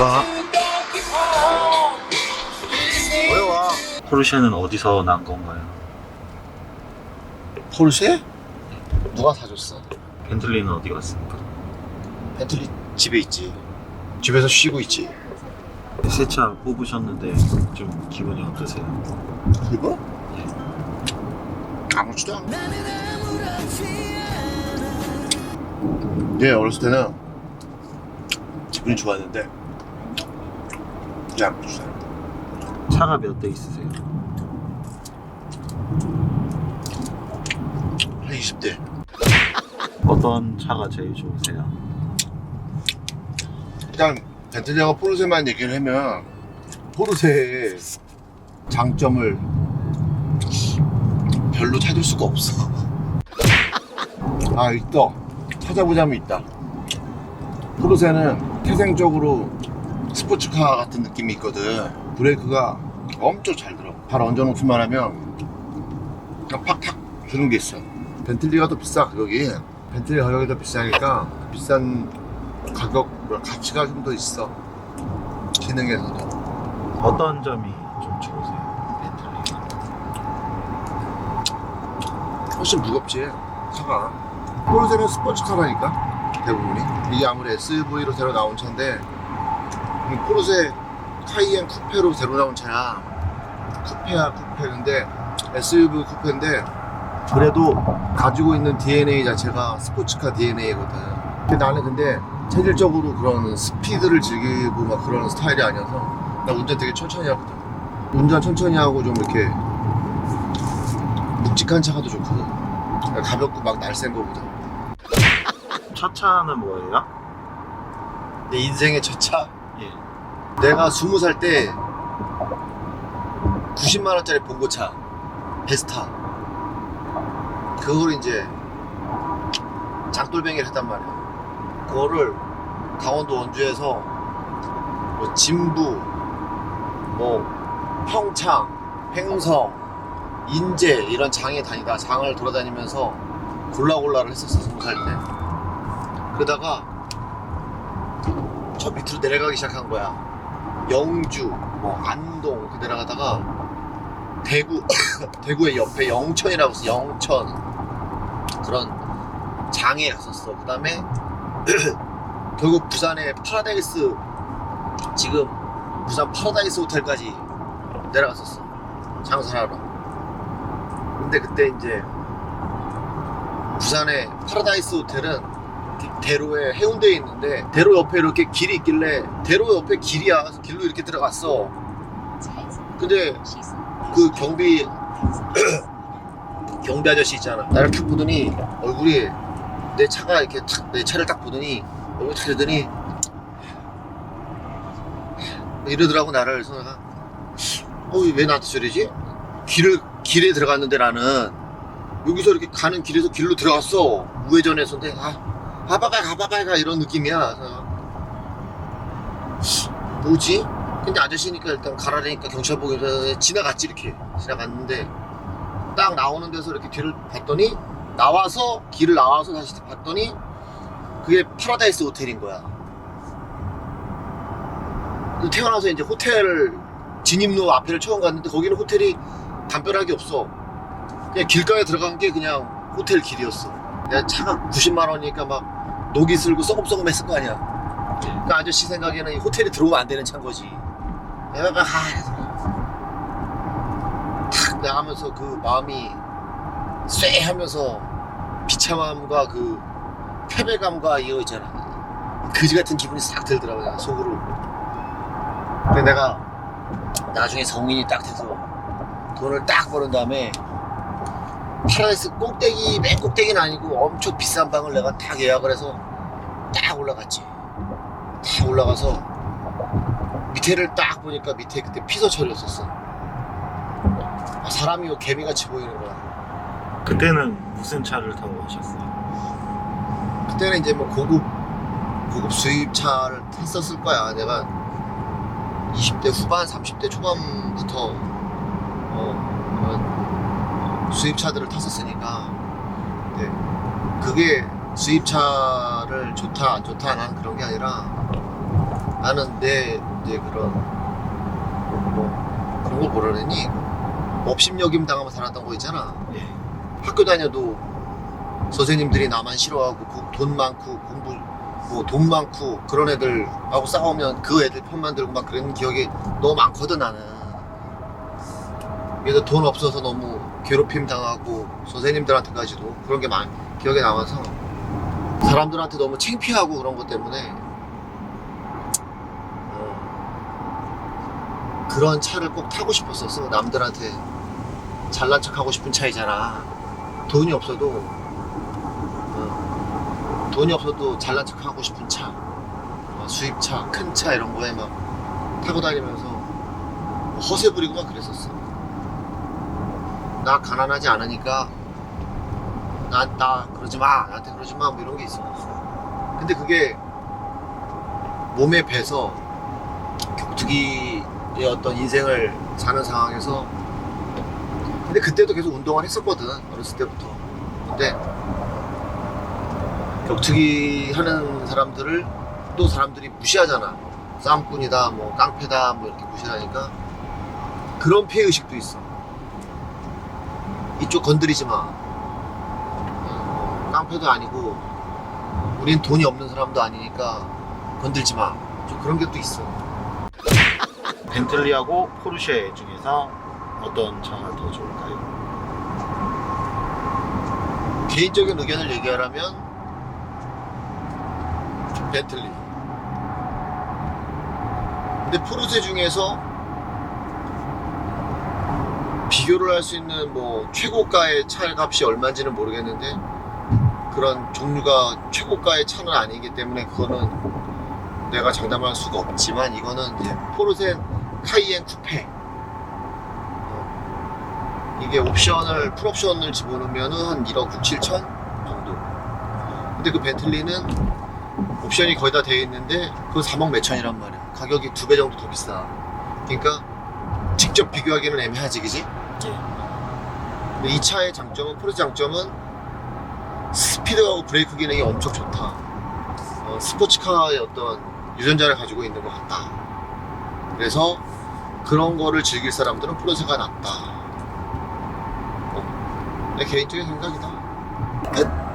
와왜 와? 포르쉐는 어디서 난 건가요? 포르쉐? 누가 사줬어? 벤틀리는 어디 갔습니까? 벤틀리 집에 있지. 집에서 쉬고 있지. 새차 뽑으셨는데 좀 기분이 어떠세요? 이거? 아무렇지도 않아. 예, 어렸을 때는 기분이 좋았는데 아무렇지도 않아. 차가 몇 대 있으세요? 한 20대. 어떤 차가 제일 좋으세요? 그냥 벤틀리하고 포르쉐만 얘기를 하면 포르쉐의 장점을 별로 찾을 수가 없어. 아 있다. 찾아보자면 있다. 포르쉐는 태생적으로 스포츠카 같은 느낌이 있거든. 브레이크가 엄청 잘 들어. 발 얹어놓기만 하면 그냥 팍팍 드는 게 있어. 벤틀리가 더 비싸 가격이. 벤틀리 가격이 더 비싸니까 비싼 가격 가치가 좀 더 있어. 기능에서도. 어떤 점이 좀 좋으세요? 벤틀리 훨씬 무겁지 차가. 포르쉐는 스포츠카라니까 대부분이. 이게 아무리 SUV로 새로 나온 차인데 이 포르쉐 카이엔 쿠페로 새로 나온 차야. 쿠페야 쿠페 근데 SUV 쿠페인데 그래도 가지고 있는 DNA 자체가 스포츠카 DNA거든. 근데 나는 근데 체질적으로 그런 스피드를 즐기고 막 그런 스타일이 아니어서 나 운전 되게 천천히 하거든. 운전 천천히 하고 좀 이렇게 묵직한 차가 더 좋거든. 가볍고 막 날쌘 거보다. 첫 차는 뭐예요? 내 인생의 첫 차. 예. 내가 스무 살 때 90만 원짜리 봉고차 베스타. 그걸 이제 장돌뱅이를 했단 말이야. 그거를 강원도 원주에서 뭐 진부, 뭐 평창, 횡성, 인제 이런 장에 다니다 장을 돌아다니면서 골라 골라를 했었어 스무 살 때. 그러다가 저 밑으로 내려가기 시작한 거야. 영주, 뭐 안동 이렇게 내려가다가 대구, 대구의 옆에 영천이라고 있어. 영천 그런 장에 갔었어. 그 다음에 결국 부산의 파라다이스 지금 부산 파라다이스 호텔까지 내려갔었어. 장사를 하러. 근데 그때 이제 부산의 파라다이스 호텔은 대로에 해운대에 있는데 대로 옆에 이렇게 길이 있길래 대로 옆에 길이야. 그래서 길로 이렇게 들어갔어. 근데 그 경비 경비 아저씨 있잖아. 나를 탁 보더니 얼굴이 내 차가 이렇게 탁, 내 차를 딱 보더니 얼굴 탁 보더니 이러더라고 나를. 그래서 내가 어왜 나한테 저러지? 길을 길에 들어갔는데 나는 여기서 이렇게 가는 길에서 길로 들어갔어. 우회전해서인데 아 가봐봐 가봐봐 가 이런 느낌이야. 그래서 뭐지? 근데 아저씨니까 일단 가라니까 경찰 보고서 지나갔지 이렇게. 지나갔는데 딱 나오는 데서 이렇게 뒤를 봤더니 나와서 길을 나와서 다시 봤더니 그게 파라다이스 호텔인 거야. 그 태어나서 이제 호텔 진입로 앞에를 처음 갔는데 거기는 호텔이 담벼락이 없어. 그냥 길가에 들어간 게 그냥 호텔 길이었어 내가 차가 90만 원이니까 막 녹이 슬고 썩음썩음 했을 거 아니야. 그 아저씨 생각에는 이 호텔이 들어오면 안 되는 차인 거지. 내가 막 하... 탁 나가면서 그 마음이 쇠 하면서 비참함과 그 패배감과 이거 있잖아. 그지 같은 기분이 싹 들더라고 요 속으로. 근데 내가 나중에 성인이 딱 돼서 돈을 딱 버는 다음에 파라다이스 꼭대기 맨 꼭대기는 아니고 엄청 비싼 방을 내가 딱 예약을 해서 딱 올라갔지. 딱 올라가서 밑에를 딱 보니까 밑에 그때 피서철이었었어. 아, 사람이 개미같이 보이는 거야. 그때는 무슨 차를 타고 가셨어요? 그때는 이제 뭐 고급 고급 수입차를 탔었을 거야. 내가 20대 후반 30대 초반부터 어, 어, 수입차들을 탔었으니까 네. 그게 수입차를 좋다 안 좋다 난 그런 게 아니라 나는 내 이제 그런 뭐 그런 거 뭐라느니 업심여김 당하며 살았던 거 있잖아. 예. 학교 다녀도 선생님들이 나만 싫어하고 그 돈 많고 공부 뭐 돈 많고 그런 애들하고 싸우면 그 애들 편만 들고 막 그런 기억이 너무 많거든 나는. 그래서 돈 없어서 너무 괴롭힘 당하고 선생님들한테까지도 그런 게많 기억에 남아서 사람들한테 너무 창피하고 그런 것 때문에 어, 그런 차를 꼭 타고 싶었었어 남들한테 잘난 척하고 싶은 차이잖아. 돈이 없어도 어, 돈이 없어도 잘난 척하고 싶은 차 어, 수입차 큰 차 이런 거에 막 타고 다니면서 허세 부리고 막 그랬었어 나 가난하지 않으니까 나, 나 그러지 마 나한테 그러지 마 뭐 이런 게 있었어 근데 그게 몸에 배서 격투기의 어떤 인생을 사는 상황에서 근데 그때도 계속 운동을 했었거든 어렸을 때부터. 근데 격투기 하는 사람들을 또 사람들이 무시하잖아. 싸움꾼이다 뭐 깡패다 뭐 이렇게 무시하니까 그런 피해 의식도 있어 이쪽 건드리지 마 어, 깡패도 아니고 우린 돈이 없는 사람도 아니니까 건들지 마 좀 그런 게 또 있어 벤틀리하고 포르쉐 중에서 어떤 차가 더 좋을까요? 개인적인 의견을 얘기하라면 벤틀리. 근데 포르쉐 중에서 비교를 할 수 있는 뭐 최고가의 차 값이 얼마인지는 모르겠는데 그런 종류가 최고가의 차는 아니기 때문에 그거는 내가 장담할 수가 없지만 이거는 이제 포르쉐 카이엔 쿠페. 어, 이게 옵션을 풀옵션을 집어넣으면 한 1억 6, 7천 정도. 근데 그 벤틀리는 옵션이 거의 다돼 있는데 그거 3억 몇천이란 말이야. 가격이 두 배 정도 더 비싸. 그러니까 직접 비교하기는 애매하지 그 지? 근데 이 차의 장점은 포르쉐 장점은 스피드하고 브레이크 기능이 엄청 좋다. 어, 스포츠카의 어떤 유전자를 가지고 있는 것 같다. 그래서 그런 거를 즐길 사람들은 포르쉐가 낫다. 어, 내 개인적인 생각이다. 끝